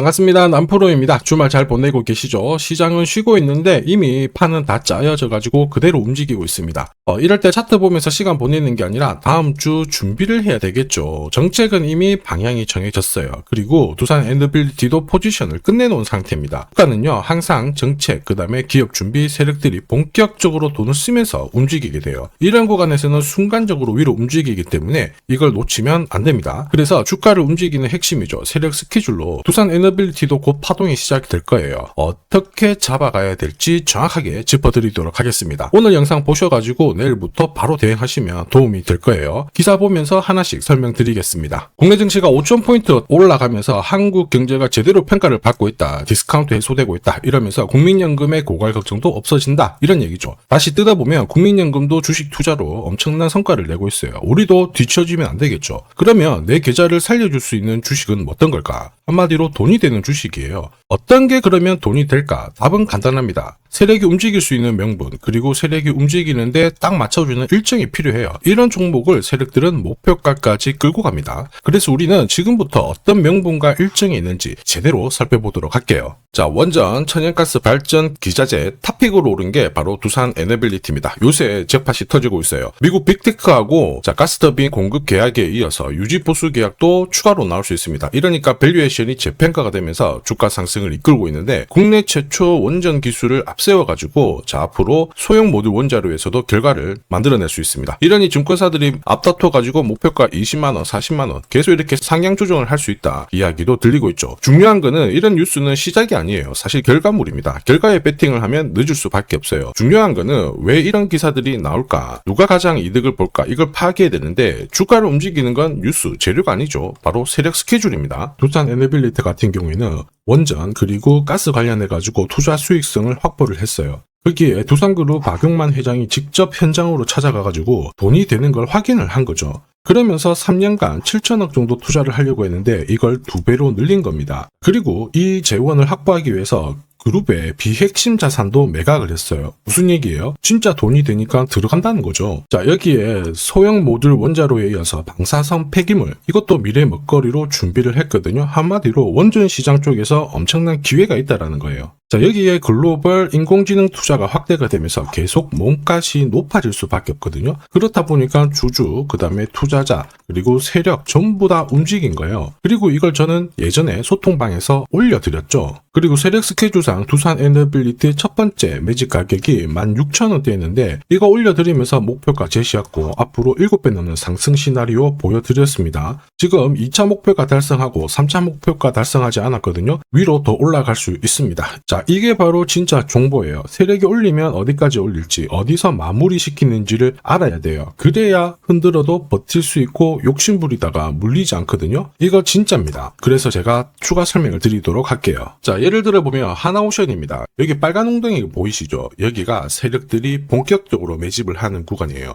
반갑습니다. 남프로입니다. 주말 잘 보내고 계시죠? 시장은 쉬고 있는데 이미 판은 다 짜여져 가지고 그대로 움직이고 있습니다. 어, 이럴 때 차트 보면서 시간 보내는 게 아니라 다음 주 준비를 해야 되겠죠. 정책은 이미 방향이 정해졌어요. 그리고 두산 엔더빌리티도 포지션을 끝내놓은 상태입니다. 국가는요, 항상 정책, 그 다음에 기업 준비 세력들이 본격적으로 돈을 쓰면서 움직이게 돼요. 이런 구간에서는 순간적으로 위로 움직이기 때문에 이걸 놓치면 안 됩니다. 그래서 주가를 움직이는 핵심이죠. 세력 스케줄로 두산 에너빌리티도 곧 파동이 시작이 될 거예요. 어떻게 잡아가야 될지 정확하게 짚어드리도록 하겠습니다. 오늘 영상 보셔가지고 내일부터 바로 대응하시면 도움이 될 거예요. 기사 보면서 하나씩 설명드리겠습니다. 국내 증시가 5,000포인트 올라가면서 한국 경제가 제대로 평가를 받고 있다. 디스카운트 해소되고 있다. 이러면서 국민연금의 고갈 걱정도 없어진다. 이런 얘기죠. 다시 뜯어보면 국민연금도 주식 투자로 엄청난 성과를 내고 있어요. 우리도 뒤처지면 안 되겠죠. 그러면 내 계좌를 살려줄 수 있는 주식은 어떤 걸까? 한마디로 돈이 되는 주식이에요. 어떤 게 그러면 돈이 될까? 답은 간단합니다. 세력이 움직일 수 있는 명분, 그리고 세력이 움직이는데 딱 맞춰주는 일정이 필요해요. 이런 종목을 세력들은 목표가까지 끌고 갑니다. 그래서 우리는 지금부터 어떤 명분과 일정이 있는지 제대로 살펴보도록 할게요. 자, 원전 천연가스 발전 기자재 탑픽으로 오른 게 바로 두산 에너빌리티입니다. 요새 잭팟이 터지고 있어요. 미국 빅테크하고 자, 가스터빈 공급 계약에 이어서 유지 보수 계약도 추가로 나올 수 있습니다. 이러니까 밸류에이션이 재평가가 되면서 주가 상승을 이끌고 있는데 국내 최초 원전 기술을 앞세워 가지고 자, 앞으로 소형 모듈 원자로에서도 결과 를 만들어낼 수 있습니다. 이러니 증권사들이 앞다퉈 가지고 목표가 20만 원, 40만 원 계속 이렇게 상향 조정을 할 수 있다 이야기도 들리고 있죠. 중요한 거는 이런 뉴스는 시작이 아니에요. 사실 결과물입니다. 결과에 베팅을 하면 늦을 수밖에 없어요. 중요한 거는 왜 이런 기사들이 나올까? 누가 가장 이득을 볼까? 이걸 파악해야 되는데 주가를 움직이는 건 뉴스, 재료가 아니죠. 바로 세력 스케줄입니다. 두산 에너빌리티 같은 경우에는 원전 그리고 가스 관련해 가지고 투자 수익성을 확보를 했어요. 거기에 두산그룹 박용만 회장이 직접 현장으로 찾아가 가지고 돈이 되는 걸 확인을 한 거죠. 그러면서 3년간 7천억 정도 투자를 하려고 했는데 이걸 두 배로 늘린 겁니다. 그리고 이 재원을 확보하기 위해서 그룹의 비핵심 자산도 매각을 했어요. 무슨 얘기예요? 진짜 돈이 되니까 들어간다는 거죠. 자, 여기에 소형 모듈 원자로에 이어서 방사성 폐기물, 이것도 미래 먹거리로 준비를 했거든요. 한마디로 원전 시장 쪽에서 엄청난 기회가 있다라는 거예요. 자, 여기에 글로벌 인공지능 투자가 확대가 되면서 계속 몸값이 높아질 수밖에 없거든요. 그렇다 보니까 주주, 그 다음에 투자자, 그리고 세력 전부 다 움직인 거예요. 그리고 이걸 저는 예전에 소통방에서 올려드렸죠. 그리고 세력 스케줄상 두산 에너빌리티 첫 번째 매직 가격이 16,000원대였는데 이거 올려드리면서 목표가 제시했고 앞으로 7배 넘는 상승 시나리오 보여드렸습니다. 지금 2차 목표가 달성하고 3차 목표가 달성하지 않았거든요. 위로 더 올라갈 수 있습니다. 자, 이게 바로 진짜 정보예요. 세력이 올리면 어디까지 올릴지, 어디서 마무리 시키는지를 알아야 돼요. 그래야 흔들어도 버틸 수 있고 욕심부리다가 물리지 않거든요. 이거 진짜입니다. 그래서 제가 추가 설명을 드리도록 할게요. 자, 예를 들어 보면 하나오션입니다. 여기 빨간 웅덩이 보이시죠? 여기가 세력들이 본격적으로 매집을 하는 구간이에요.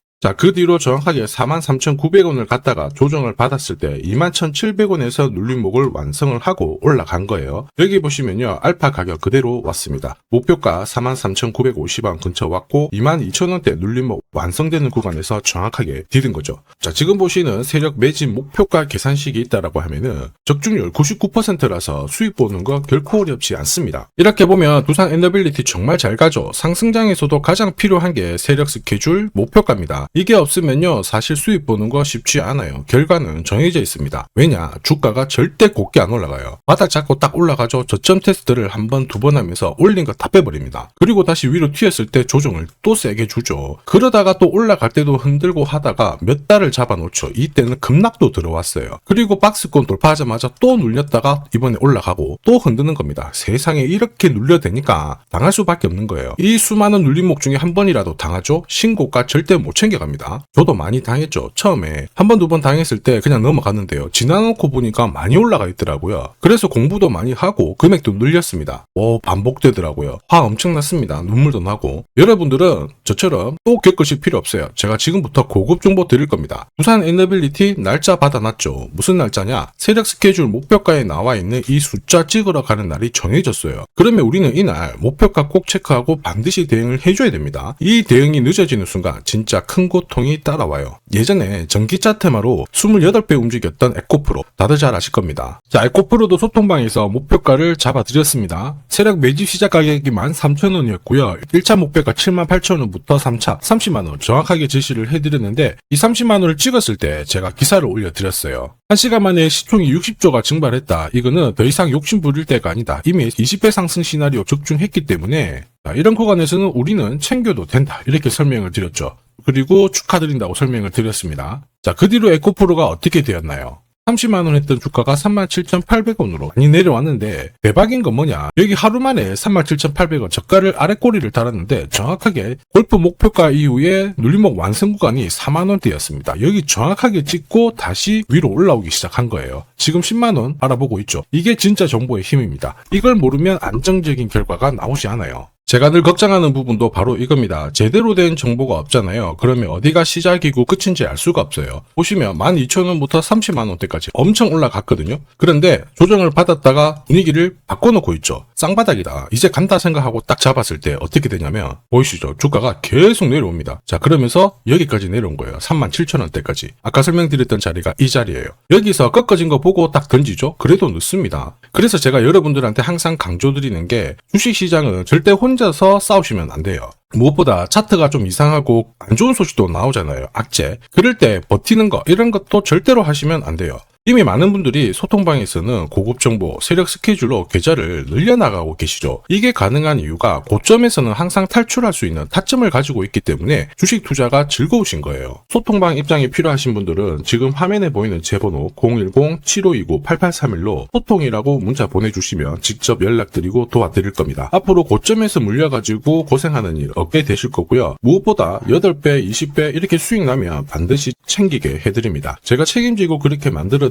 자, 그 뒤로 정확하게 43,900원을 갖다가 조정을 받았을 때 21,700원에서 눌림목을 완성을 하고 올라간 거예요. 여기 보시면요. 알파 가격 그대로 왔습니다. 목표가 43,950원 근처 왔고 22,000원대 눌림목 완성되는 구간에서 정확하게 디딘 거죠. 자, 지금 보시는 세력 매집 목표가 계산식이 있다라고 하면은 적중률 99%라서 수익 보는 거 결코 어렵지 않습니다. 이렇게 보면 두산 에너빌리티 정말 잘 가죠. 상승장에서도 가장 필요한 게 세력 스케줄 목표가입니다. 이게 없으면요 사실 수익 보는 거 쉽지 않아요. 결과는 정해져 있습니다. 왜냐 주가가 절대 곱게 안 올라가요. 바닥 잡고 딱 올라가죠. 저점 테스트를 한 번 두 번 하면서 올린 거 다 빼버립니다. 그리고 다시 위로 튀었을 때 조정을 또 세게 주죠. 그러다가 또 올라갈 때도 흔들고 하다가 몇 달을 잡아놓죠. 이때는 급락도 들어왔어요. 그리고 박스권 돌파하자마자 또 눌렸다가 이번에 올라가고 또 흔드는 겁니다. 세상에 이렇게 눌려대니까 당할 수밖에 없는 거예요. 이 수많은 눌림목 중에 한 번이라도 당하죠? 신고가 절대 못 챙겨 갑니다. 저도 많이 당했죠. 처음에 한 번, 두 번 당했을 때 그냥 넘어갔는데요. 지나놓고 보니까 많이 올라가 있더라고요. 그래서 공부도 많이 하고 금액도 늘렸습니다. 오, 반복되더라고요. 화 엄청 났습니다. 눈물도 나고. 여러분들은 저처럼 또 겪으실 필요 없어요. 제가 지금부터 고급 정보 드릴 겁니다. 부산 에너빌리티 날짜 받아놨죠. 무슨 날짜냐? 세력 스케줄 목표가에 나와 있는 이 숫자 찍으러 가는 날이 정해졌어요. 그러면 우리는 이날 목표가 꼭 체크하고 반드시 대응을 해줘야 됩니다. 이 대응이 늦어지는 순간 진짜 큰 고통이 따라와요. 예전에 전기차 테마로 28배 움직였던 에코프로 다들 잘 아실 겁니다. 자, 에코프로도 소통방에서 목표가를 잡아드렸습니다. 세력 매집 시작 가격이 13,000원이었고요. 1차 목표가 78,000원부터 3차 30만원 정확하게 제시를 해드렸는데 이 30만원을 찍었을 때 제가 기사를 올려드렸어요. 1시간 만에 시총이 60조가 증발했다. 이거는 더 이상 욕심 부릴 때가 아니다. 이미 20배 상승 시나리오 적중했기 때문에 자, 이런 구간에서는 우리는 챙겨도 된다. 이렇게 설명을 드렸죠. 그리고 축하드린다고 설명을 드렸습니다. 자, 그 뒤로 에코프로가 어떻게 되었나요? 30만원 했던 주가가 37,800원으로 많이 내려왔는데 대박인 건 뭐냐? 여기 하루 만에 37,800원 저가를 아래 꼬리를 달았는데 정확하게 골프 목표가 이후에 눌림목 완성 구간이 4만원대였습니다. 여기 정확하게 찍고 다시 위로 올라오기 시작한 거예요. 지금 10만원 알아보고 있죠? 이게 진짜 정보의 힘입니다. 이걸 모르면 안정적인 결과가 나오지 않아요 제가 늘 걱정하는 부분도 바로 이겁니다. 제대로 된 정보가 없잖아요. 그러면 어디가 시작이고 끝인지 알 수가 없어요. 보시면 12,000원부터 30만원대까지 엄청 올라갔거든요. 그런데 조정을 받았다가 분위기를 바꿔놓고 있죠. 쌍바닥이다. 이제 간다 생각하고 딱 잡았을 때 어떻게 되냐면 보이시죠? 주가가 계속 내려옵니다. 자 그러면서 여기까지 내려온 거예요. 37,000원대까지. 아까 설명드렸던 자리가 이 자리예요. 여기서 꺾어진 거 보고 딱 던지죠? 그래도 늦습니다. 그래서 제가 여러분들한테 항상 강조드리는 게 주식시장은 절대 혼자서 싸우시면 안 돼요. 무엇보다 차트가 좀 이상하고 안 좋은 소식도 나오잖아요. 악재. 그럴 때 버티는 거 이런 것도 절대로 하시면 안 돼요. 이미 많은 분들이 소통방에서는 고급 정보, 세력 스케줄로 계좌를 늘려나가고 계시죠. 이게 가능한 이유가 고점에서는 항상 탈출할 수 있는 타점을 가지고 있기 때문에 주식 투자가 즐거우신 거예요. 소통방 입장이 필요하신 분들은 지금 화면에 보이는 제 번호 010-7529-8831로 소통이라고 문자 보내주시면 직접 연락드리고 도와드릴 겁니다. 앞으로 고점에서 물려가지고 고생하는 일 없게 되실 거고요. 무엇보다 8배, 20배 이렇게 수익 나면 반드시 챙기게 해드립니다. 제가 책임지고 그렇게 만들어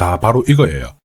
자, 바로 이거예요.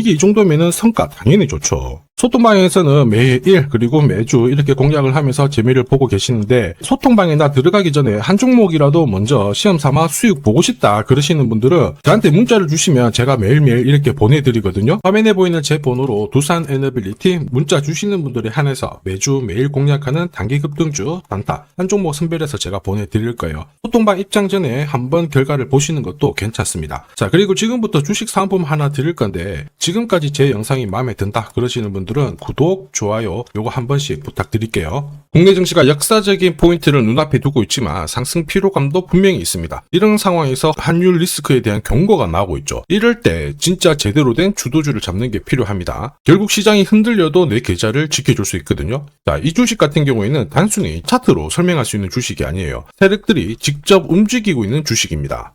이 정도면은 성과 당연히 좋죠. 소통방에서는 매일 그리고 매주 이렇게 공략을 하면서 재미를 보고 계시는데 소통방에 나 들어가기 전에 한 종목이라도 먼저 시험 삼아 수익 보고 싶다 그러시는 분들은 저한테 문자를 주시면 제가 매일매일 이렇게 보내드리거든요. 화면에 보이는 제 번호로 두산 에너빌리티 문자 주시는 분들에 한해서 매주 매일 공략하는 단기 급등주 단타 한 종목 선별해서 제가 보내드릴 거예요. 소통방 입장 전에 한번 결과를 보시는 것도 괜찮습니다. 자 그리고 지금부터 주식 상품 하나 드릴 건데 지금까지 제 영상이 마음에 든다 그러시는 분들 은 구독, 좋아요 요거 한 번씩 부탁드릴게요. 국내 증시가 역사적인 포인트를 눈앞에 두고 있지만 상승 피로감도 분명히 있습니다. 이런 상황에서 환율 리스크에 대한 경고가 나오고 있죠. 이럴 때 진짜 제대로 된 주도주를 잡는 게 필요합니다. 결국 시장이 흔들려도 내 계좌를 지켜줄 수 있거든요. 자, 이 주식 같은 경우에는 단순히 차트로 설명할 수 있는 주식이 아니에요. 세력들이 직접 움직이고 있는 주식입니다.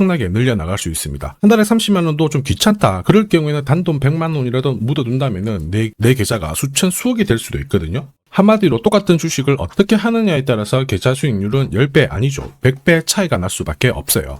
나게 늘려나갈 수 있습니다. 한 달에 30만 원도 좀 귀찮다. 그럴 경우에는 단돈 100만 원이라도 묻어둔다면은 내, 내 계좌가 수천 수억이 될 수도 있거든요. 한마디로 똑같은 주식을 어떻게 하느냐에 따라서 계좌 수익률은 10배 아니죠. 100배 차이가 날 수밖에 없어요.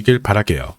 길 바랄게요.